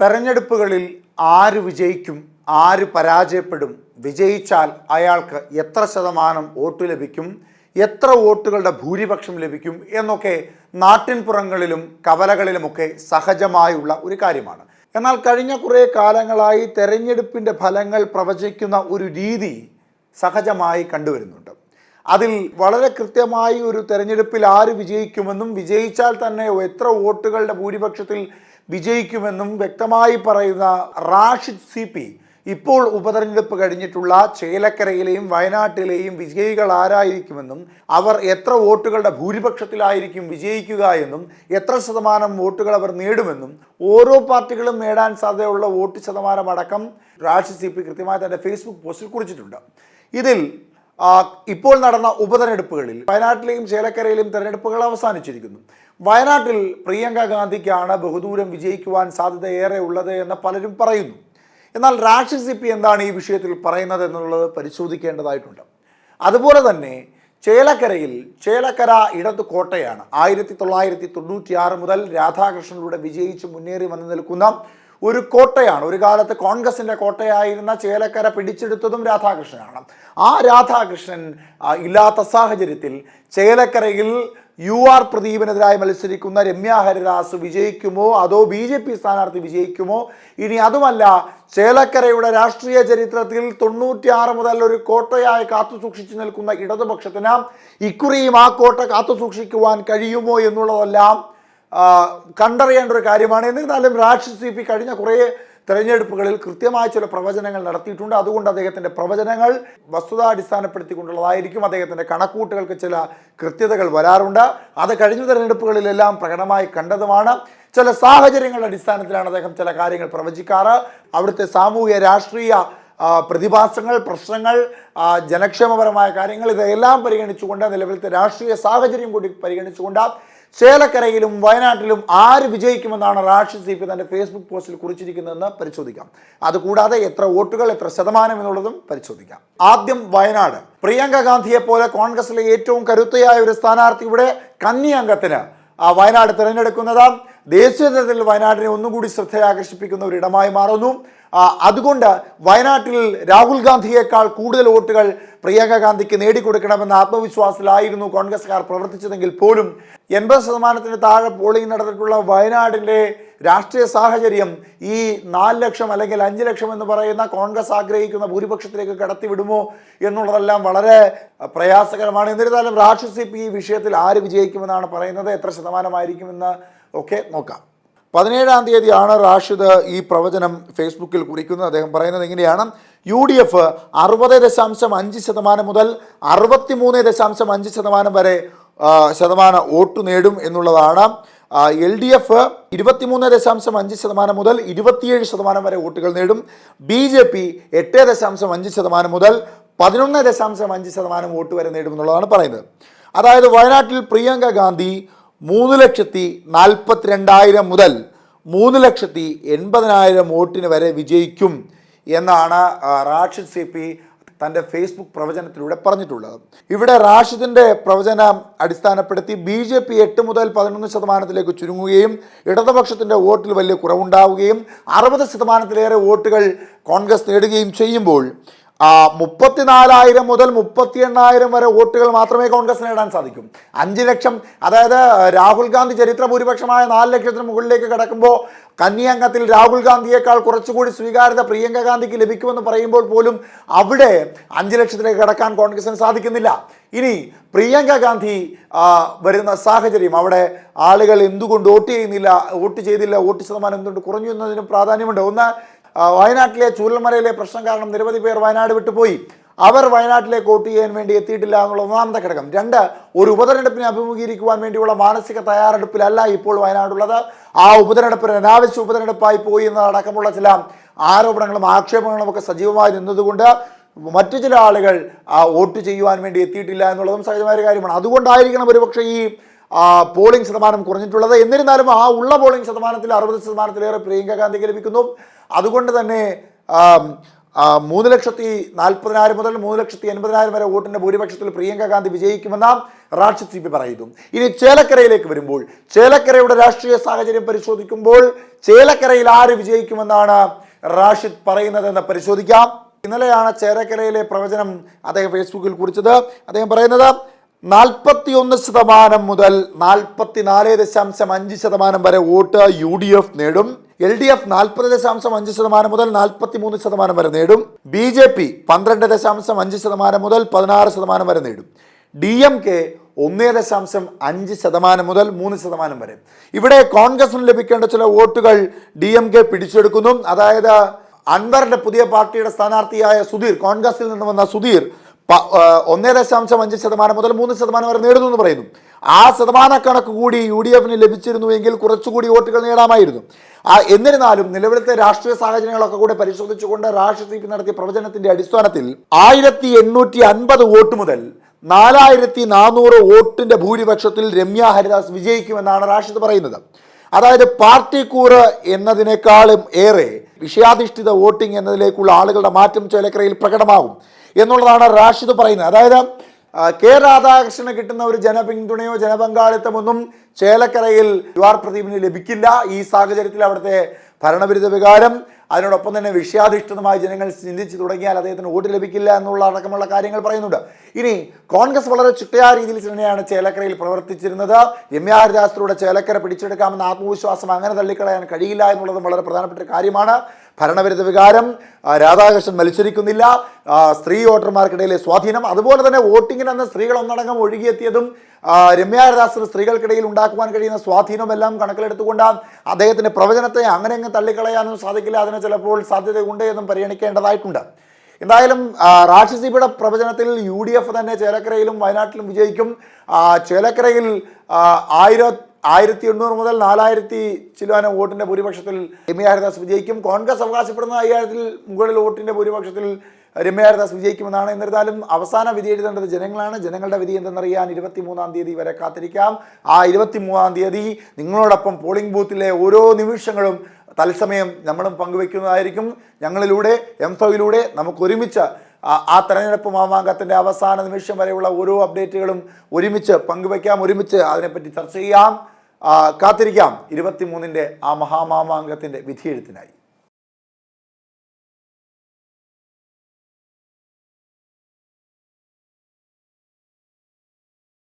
തെരഞ്ഞെടുപ്പുകളിൽ ആര് വിജയിക്കും ആര് പരാജയപ്പെടും വിജയിച്ചാൽ അയാൾക്ക് എത്ര ശതമാനം വോട്ട് ലഭിക്കും എത്ര വോട്ടുകളുടെ ഭൂരിപക്ഷം ലഭിക്കും എന്നൊക്കെ നാട്ടിൻപുറങ്ങളിലും കവലകളിലുമൊക്കെ സഹജമായുള്ള ഒരു കാര്യമാണ്. എന്നാൽ കഴിഞ്ഞ കുറേ കാലങ്ങളായി തെരഞ്ഞെടുപ്പിന്റെ ഫലങ്ങൾ പ്രവചിക്കുന്ന ഒരു രീതി സഹജമായി കണ്ടുവരുന്നുണ്ട്. അതിൽ വളരെ കൃത്യമായി ഒരു തെരഞ്ഞെടുപ്പിൽ ആര് വിജയിക്കുമെന്നും വിജയിച്ചാൽ തന്നെ എത്ര വോട്ടുകളുടെ ഭൂരിപക്ഷത്തിൽ വിജയിക്കുമെന്നും വ്യക്തമായി പറയുന്ന റാഷിദ് സി പി ഇപ്പോൾ ഉപതെരഞ്ഞെടുപ്പ് കഴിഞ്ഞിട്ടുള്ള ചേലക്കരയിലെയും വയനാട്ടിലെയും വിജയികൾ ആരായിരിക്കുമെന്നും അവർ എത്ര വോട്ടുകളുടെ ഭൂരിപക്ഷത്തിലായിരിക്കും വിജയിക്കുക എന്നും എത്ര ശതമാനം വോട്ടുകൾ അവർ നേടുമെന്നും ഓരോ പാർട്ടികളും നേടാൻ സാധ്യതയുള്ള വോട്ട് ശതമാനം അടക്കം റാഷിദ് സി പി കൃത്യമായി തന്റെ ഫേസ്ബുക്ക് പോസ്റ്റിൽ കുറിച്ചിട്ടുണ്ട്. ഇതിൽ ഇപ്പോൾ നടന്ന ഉപതെരഞ്ഞെടുപ്പുകളിൽ വയനാട്ടിലെയും ചേലക്കരയിലെയും തെരഞ്ഞെടുപ്പുകൾ അവസാനിച്ചിരിക്കുന്നു. വയനാട്ടിൽ പ്രിയങ്ക ഗാന്ധിക്കാണ് ബഹുദൂരം വിജയിക്കുവാൻ സാധ്യത ഏറെ ഉള്ളത് എന്ന് പലരും പറയുന്നു. എന്നാൽ റാഷിദ് സി പി എന്താണ് ഈ വിഷയത്തിൽ പറയുന്നത് എന്നുള്ളത് പരിശോധിക്കേണ്ടതായിട്ടുണ്ട്. അതുപോലെ തന്നെ ചേലക്കരയിൽ ചേലക്കര ഇടത് കോട്ടയാണ് ആയിരത്തി തൊള്ളായിരത്തി തൊണ്ണൂറ്റി ആറ് മുതൽ രാധാകൃഷ്ണനിലൂടെ വിജയിച്ച് മുന്നേറി വന്നു നിൽക്കുന്ന ഒരു കോട്ടയാണ്. ഒരു കാലത്ത് കോൺഗ്രസിന്റെ കോട്ടയായിരുന്ന ചേലക്കര പിടിച്ചെടുത്തതും രാധാകൃഷ്ണനാണ്. ആ രാധാകൃഷ്ണൻ ഇല്ലാത്ത സാഹചര്യത്തിൽ ചേലക്കരയിൽ യു ആർ പ്രദീപിനെതിരായി മത്സരിക്കുന്ന രമ്യ ഹരിദാസ് വിജയിക്കുമോ? അതോ ബി ജെ പി സ്ഥാനാർത്ഥി വിജയിക്കുമോ? ഇനി അതുമല്ല ചേലക്കരയുടെ രാഷ്ട്രീയ ചരിത്രത്തിൽ തൊണ്ണൂറ്റിയാറ് മുതൽ ഒരു കോട്ടയായി കാത്തു സൂക്ഷിച്ചു നിൽക്കുന്ന ഇടതുപക്ഷത്തിന് ഇക്കുറിയും ആ കോട്ട കാത്തു സൂക്ഷിക്കുവാൻ കഴിയുമോ എന്നുള്ളതെല്ലാം കണ്ടറിയേണ്ട ഒരു കാര്യമാണ്. എന്നിരുന്നാലും റാഷിദ് സി പി കഴിഞ്ഞ കുറേ തെരഞ്ഞെടുപ്പുകളിൽ കൃത്യമായ ചില പ്രവചനങ്ങൾ നടത്തിയിട്ടുണ്ട്. അതുകൊണ്ട് അദ്ദേഹത്തിന്റെ പ്രവചനങ്ങൾ വസ്തുതാടിസ്ഥാനപ്പെടുത്തിക്കൊണ്ടുള്ളതായിരിക്കും. അദ്ദേഹത്തിന്റെ കണക്കൂട്ടുകൾക്ക് ചില കൃത്യതകൾ വരാറുണ്ട്. അത് കഴിഞ്ഞ തെരഞ്ഞെടുപ്പുകളിലെല്ലാം പ്രകടമായി കണ്ടതുമാണ്. ചില സാഹചര്യങ്ങളുടെ അടിസ്ഥാനത്തിലാണ് അദ്ദേഹം ചില കാര്യങ്ങൾ പ്രവചിക്കാറ്. അവിടുത്തെ സാമൂഹ്യ രാഷ്ട്രീയ പ്രതിഭാസങ്ങൾ പ്രശ്നങ്ങൾ ജനക്ഷേമപരമായ കാര്യങ്ങൾ ഇതെല്ലാം പരിഗണിച്ചുകൊണ്ട് നിലവിലത്തെ രാഷ്ട്രീയ സാഹചര്യം കൂടി പരിഗണിച്ചുകൊണ്ട് ചേലക്കരയിലും വയനാട്ടിലും ആര് വിജയിക്കുമെന്നാണ് റാഷിദ് സി പി തന്റെ ഫേസ്ബുക്ക് പോസ്റ്റിൽ കുറിച്ചിരിക്കുന്നതെന്ന് പരിശോധിക്കാം. അതുകൂടാതെ എത്ര വോട്ടുകൾ എത്ര ശതമാനം എന്നുള്ളതും പരിശോധിക്കാം. ആദ്യം വയനാട്. പ്രിയങ്ക ഗാന്ധിയെ പോലെ കോൺഗ്രസിലെ ഏറ്റവും കരുത്തയായ ഒരു സ്ഥാനാർത്ഥിയുടെ കന്നി അംഗത്തിന്. വയനാട് തിരഞ്ഞെടുക്കുന്നത് ദേശീയ തലത്തിൽ ഒന്നും കൂടി ശ്രദ്ധയാകർഷിപ്പിക്കുന്ന ഒരു ഇടമായി മാറുന്നു. അതുകൊണ്ട് വയനാട്ടിൽ രാഹുൽ ഗാന്ധിയേക്കാൾ കൂടുതൽ വോട്ടുകൾ പ്രിയങ്ക ഗാന്ധിക്ക് നേടിക്കൊടുക്കണമെന്ന ആത്മവിശ്വാസത്തിലായിരുന്നു കോൺഗ്രസ്സുകാർ പ്രവർത്തിച്ചതെങ്കിൽ പോലും എൺപത് ശതമാനത്തിന് താഴെ പോളിംഗ് നടന്നിട്ടുള്ള വയനാടിന്റെ രാഷ്ട്രീയ സാഹചര്യം ഈ നാല് ലക്ഷം അല്ലെങ്കിൽ അഞ്ച് ലക്ഷം എന്ന് പറയുന്ന കോൺഗ്രസ് ആഗ്രഹിക്കുന്ന ഭൂരിപക്ഷത്തിലേക്ക് കടത്തിവിടുമോ എന്നുള്ളതെല്ലാം വളരെ പ്രയാസകരമാണ്. എന്നിരുന്നാലും സി പി ഈ വിഷയത്തിൽ ആര് വിജയിക്കുമെന്നാണ് പറയുന്നത്? എത്ര ശതമാനമായിരിക്കുമെന്ന് ഒക്കെ നോക്കാം. പതിനേഴാം തീയതിയാണ് റാഷിദ് ഈ പ്രവചനം ഫേസ്ബുക്കിൽ കുറിക്കുന്നത്. അദ്ദേഹം പറയുന്നത് എങ്ങനെയാണ് യു ഡി എഫ് അറുപത് ദശാംശം അഞ്ച് ശതമാനം മുതൽ അറുപത്തി മൂന്ന് ദശാംശം അഞ്ച് ശതമാനം വരെ ശതമാനം വോട്ട് നേടും എന്നുള്ളതാണ്. എൽ ഡി എഫ് ഇരുപത്തിമൂന്ന് ദശാംശം അഞ്ച് ശതമാനം മുതൽ ഇരുപത്തിയേഴ് ശതമാനം വരെ വോട്ടുകൾ നേടും. ബി ജെ പി എട്ട് ദശാംശം അഞ്ച് ശതമാനം മുതൽ പതിനൊന്ന് ദശാംശം അഞ്ച് ശതമാനം വോട്ട് വരെ നേടുമെന്നുള്ളതാണ് പറയുന്നത്. അതായത് വയനാട്ടിൽ പ്രിയങ്ക ഗാന്ധി മൂന്ന് ലക്ഷത്തി നാൽപ്പത്തിരണ്ടായിരം മുതൽ മൂന്ന് ലക്ഷത്തി എൺപതിനായിരം വോട്ടിന് വരെ വിജയിക്കും എന്നാണ് റാഷിദ് സി പി തന്റെ ഫേസ്ബുക്ക് പ്രവചനത്തിലൂടെ പറഞ്ഞിട്ടുള്ളത്. ഇവിടെ റാഷിദിന്റെ പ്രവചനം അടിസ്ഥാനപ്പെടുത്തി ബി ജെ പി എട്ട് മുതൽ പതിനൊന്ന് ശതമാനത്തിലേക്ക് ചുരുങ്ങുകയും ഇടതുപക്ഷത്തിന്റെ വോട്ടിൽ വലിയ കുറവുണ്ടാവുകയും അറുപത് ശതമാനത്തിലേറെ വോട്ടുകൾ കോൺഗ്രസ് നേടുകയും ചെയ്യുമ്പോൾ മുപ്പത്തിനാലായിരം മുതൽ മുപ്പത്തി എണ്ണായിരം വരെ വോട്ടുകൾ മാത്രമേ കോൺഗ്രസ് നേടാൻ സാധിക്കും. അഞ്ച് ലക്ഷം അതായത് രാഹുൽ ഗാന്ധി ചരിത്ര ഭൂരിപക്ഷമായ നാല് ലക്ഷത്തിന് മുകളിലേക്ക് കടക്കുമ്പോൾ കന്യാംഗത്തിൽ രാഹുൽ ഗാന്ധിയേക്കാൾ കുറച്ചുകൂടി സ്വീകാര്യത പ്രിയങ്ക ഗാന്ധിക്ക് ലഭിക്കുമെന്ന് പറയുമ്പോൾ പോലും അവിടെ അഞ്ച് ലക്ഷത്തിലേക്ക് കടക്കാൻ കോൺഗ്രസിന് സാധിക്കുന്നില്ല. ഇനി പ്രിയങ്ക ഗാന്ധി വരുന്ന സാഹചര്യം അവിടെ ആളുകൾ എന്തുകൊണ്ട് വോട്ട് ചെയ്യുന്നില്ല വോട്ട് ചെയ്തില്ല വോട്ട് ശതമാനം എന്തുകൊണ്ട് കുറഞ്ഞു എന്നതിന് പ്രാധാന്യമുണ്ട്. ഒന്ന് വയനാട്ടിലെ ചൂരൽമലയിലെ പ്രശ്നം കാരണം നിരവധി പേർ വയനാട് വിട്ടുപോയി. അവർ വയനാട്ടിലേക്ക് വോട്ട് ചെയ്യാൻ വേണ്ടി എത്തിയിട്ടില്ല എന്നുള്ള ഒന്നാമത്തെ ഘടകം. രണ്ട് ഒരു ഉപതെരഞ്ഞെടുപ്പിനെ അഭിമുഖീകരിക്കുവാൻ വേണ്ടിയുള്ള മാനസിക തയ്യാറെടുപ്പിലല്ല ഇപ്പോൾ വയനാടുള്ളത്. ആ ഉപതെരഞ്ഞെടുപ്പിന് അനാവശ്യ ഉപതെരഞ്ഞെടുപ്പായി പോയി എന്നതടക്കമുള്ള ചില ആരോപണങ്ങളും ആക്ഷേപങ്ങളും ഒക്കെ സജീവമായി നിന്നതുകൊണ്ട് മറ്റു ചില ആളുകൾ ആ, വോട്ട് ചെയ്യുവാൻ വേണ്ടി എത്തിയിട്ടില്ല എന്നുള്ളതും സഹജമായ കാര്യമാണ്. അതുകൊണ്ടായിരിക്കണം ഒരുപക്ഷെ ഈ പോളിംഗ് ശതമാനം കുറഞ്ഞിട്ടുള്ളത്. എന്നിരുന്നാലും ആ ഉള്ള പോളിംഗ് ശതമാനത്തിൽ അറുപത് ശതമാനത്തിലേറെ പ്രിയങ്ക ഗാന്ധിക്ക് ലഭിക്കുന്നു. അതുകൊണ്ട് തന്നെ മൂന്ന് ലക്ഷത്തി നാൽപ്പതിനായിരം മുതൽ മൂന്ന് ലക്ഷത്തി എൺപതിനായിരം വരെ വോട്ടിന്റെ ഭൂരിപക്ഷത്തിൽ പ്രിയങ്ക ഗാന്ധി വിജയിക്കുമെന്ന് റാഷിദ് സി പി പറയുന്നു. ഇനി ചേലക്കരയിലേക്ക് വരുമ്പോൾ ചേലക്കരയുടെ രാഷ്ട്രീയ സാഹചര്യം പരിശോധിക്കുമ്പോൾ ചേലക്കരയിൽ ആര് വിജയിക്കുമെന്നാണ് റാഷിദ് പറയുന്നതെന്ന് പരിശോധിക്കാം. ഇന്നലെയാണ് ചേലക്കരയിലെ പ്രവചനം അദ്ദേഹം ഫേസ്ബുക്കിൽ കുറിച്ചത്. അദ്ദേഹം പറയുന്നത് നാൽപ്പത്തി ഒന്ന് ശതമാനം മുതൽ നാൽപ്പത്തിനാല് ദശാംശം അഞ്ച് ശതമാനം വരെ വോട്ട് യു ഡി എഫ് നേടും. എൽ ഡി എഫ് നാൽപ്പത് ദശാംശം അഞ്ച് ശതമാനം മുതൽ നാൽപ്പത്തി മൂന്ന് ശതമാനം വരെ നേടും. ബി ജെ പി പന്ത്രണ്ട് ദശാംശം അഞ്ച് ശതമാനം മുതൽ പതിനാറ് ശതമാനം വരെ നേടും. ഡി എം കെ ഒന്നേ ദശാംശം അഞ്ച് ശതമാനം മുതൽ മൂന്ന് ശതമാനം വരെ. ഇവിടെ കോൺഗ്രസിന് ലഭിക്കേണ്ട ചില വോട്ടുകൾ ഡി എം കെ പിടിച്ചെടുക്കുന്നു. അതായത് അൻവറിന്റെ പുതിയ പാർട്ടിയുടെ സ്ഥാനാർത്ഥിയായ സുധീർ കോൺഗ്രസിൽ നിന്ന് വന്ന സുധീർ ഒന്നേ ദശാംശം അഞ്ച് ശതമാനം മുതൽ മൂന്ന് ശതമാനം വരെ നേടുന്നു എന്ന് പറയുന്നു. ആ ശതമാന കണക്ക് കൂടി യു ഡി എഫിന് ലഭിച്ചിരുന്നുവെങ്കിൽ കുറച്ചുകൂടി വോട്ടുകൾ നേടാമായിരുന്നു. ആ എന്നിരുന്നാലും നിലവിലത്തെ രാഷ്ട്രീയ സാഹചര്യങ്ങളൊക്കെ കൂടെ പരിശോധിച്ചുകൊണ്ട് രാഷ്ട്രീയ നടത്തിയ പ്രവചനത്തിന്റെ അടിസ്ഥാനത്തിൽ ആയിരത്തി എണ്ണൂറ്റി അൻപത് വോട്ട് മുതൽ നാലായിരത്തി നാനൂറ് വോട്ടിന്റെ ഭൂരിപക്ഷത്തിൽ രമ്യ ഹരിദാസ് വിജയിക്കുമെന്നാണ് റാഷിദ് പറയുന്നത്. അതായത് പാർട്ടി കൂറ് എന്നതിനേക്കാളും ഏറെ വിഷയാധിഷ്ഠിത വോട്ടിംഗ് എന്നതിലേക്കുള്ള ആളുകളുടെ മാറ്റം ചേലക്കരയിൽ പ്രകടമാകും എന്നുള്ളതാണ് റാഷിദ് പറയുന്നത്. അതായത് കെ രാധാകൃഷ്ണന് കിട്ടുന്ന ഒരു ജനപിന്തുണയോ ജനപങ്കാളിത്തമൊന്നും ചേലക്കരയിൽ യുവാർ പ്രതിമിന് ലഭിക്കില്ല. ഈ സാഹചര്യത്തിൽ അവിടുത്തെ ഭരണവിരുദ്ധ വികാരം അതിനോടൊപ്പം തന്നെ വിഷയാധിഷ്ഠിതമായി ജനങ്ങൾ ചിന്തിച്ചു തുടങ്ങിയാൽ അദ്ദേഹത്തിന് വോട്ട് ലഭിക്കില്ല എന്നുള്ള അടക്കമുള്ള കാര്യങ്ങൾ പറയുന്നുണ്ട്. ഇനി കോൺഗ്രസ് വളരെ ചിട്ടയായ രീതിയിൽ തന്നെയാണ് ചേലക്കരയിൽ പ്രവർത്തിച്ചിരുന്നത്. രമ്യ ഹരിദാസിലൂടെ ചേലക്കര പിടിച്ചെടുക്കാമെന്ന ആത്മവിശ്വാസം അങ്ങനെ തള്ളിക്കളയാൻ കഴിയില്ല എന്നുള്ളതും വളരെ പ്രധാനപ്പെട്ട കാര്യമാണ്. ഭരണവിരുദ്ധ വികാരം രാധാകൃഷ്ണൻ മത്സരിക്കുന്നില്ല. സ്ത്രീ വോട്ടർമാർക്കിടയിലെ സ്വാധീനം അതുപോലെ തന്നെ വോട്ടിങ്ങിന് അന്ന് സ്ത്രീകൾ ഒന്നടങ്കം ഒഴുകിയെത്തിയതും രമ്യ ഹരിദാസിന് സ്ത്രീകൾക്കിടയിൽ ഉണ്ടാക്കുവാൻ കഴിയുന്ന സ്വാധീനമെല്ലാം കണക്കിലെടുത്തുകൊണ്ട് അദ്ദേഹത്തിന്റെ പ്രവചനത്തെ അങ്ങനെ അങ്ങ് തള്ളിക്കളയാനും സാധിക്കില്ല. അതിന് ചിലപ്പോൾ സാധ്യതയുണ്ട് എന്നും പരിഗണിക്കേണ്ടതായിട്ടുണ്ട്. എന്തായാലും ആ, റാഷി സിബിയുടെ പ്രവചനത്തിൽ യു ഡി എഫ് തന്നെ ചേലക്കരയിലും വയനാട്ടിലും വിജയിക്കും. ചേലക്കരയിൽ ആയിരം ആയിരത്തി എണ്ണൂറ് മുതൽ നാലായിരത്തി ചിലവാന വോട്ടിന്റെ ഭൂരിപക്ഷത്തിൽ രമ്യ ഹരിദാസ് വിജയിക്കും. കോൺഗ്രസ് അവകാശപ്പെടുന്ന അയ്യായിരത്തിൽ മുകളിൽ വോട്ടിന്റെ ഭൂരിപക്ഷത്തിൽ രമ്യ ഹരിദാസ് വിജയിക്കുമെന്നാണ് എന്നിരുന്നാലും അവസാന വിധി എഴുതേണ്ടത് ജനങ്ങളാണ്. ജനങ്ങളുടെ വിധി എന്തെന്നറിയാൻ ഇരുപത്തി മൂന്നാം തീയതി വരെ കാത്തിരിക്കാം. ആ ഇരുപത്തി മൂന്നാം തീയതി നിങ്ങളോടൊപ്പം പോളിംഗ് ബൂത്തിലെ ഓരോ നിമിഷങ്ങളും തത്സമയം നമ്മളും പങ്കുവെക്കുന്നതായിരിക്കും ഞങ്ങളിലൂടെ എം ഫയിലൂടെ നമുക്ക് ഒരുമിച്ച് ആ- തെരഞ്ഞെടുപ്പ് മാമാങ്കത്തിന്റെ അവസാന നിമിഷം വരെയുള്ള ഓരോ അപ്ഡേറ്റുകളും ഒരുമിച്ച് പങ്കുവെക്കാം ഒരുമിച്ച് അതിനെപ്പറ്റി ചർച്ച ചെയ്യാം. കാത്തിരിക്കാം കാത്തിരിക്കാം. ഇരുപത്തിമൂന്നിന്റെ ആ മഹാമാമാങ്കത്തിന്റെ വിധിയെഴുത്തിനായി.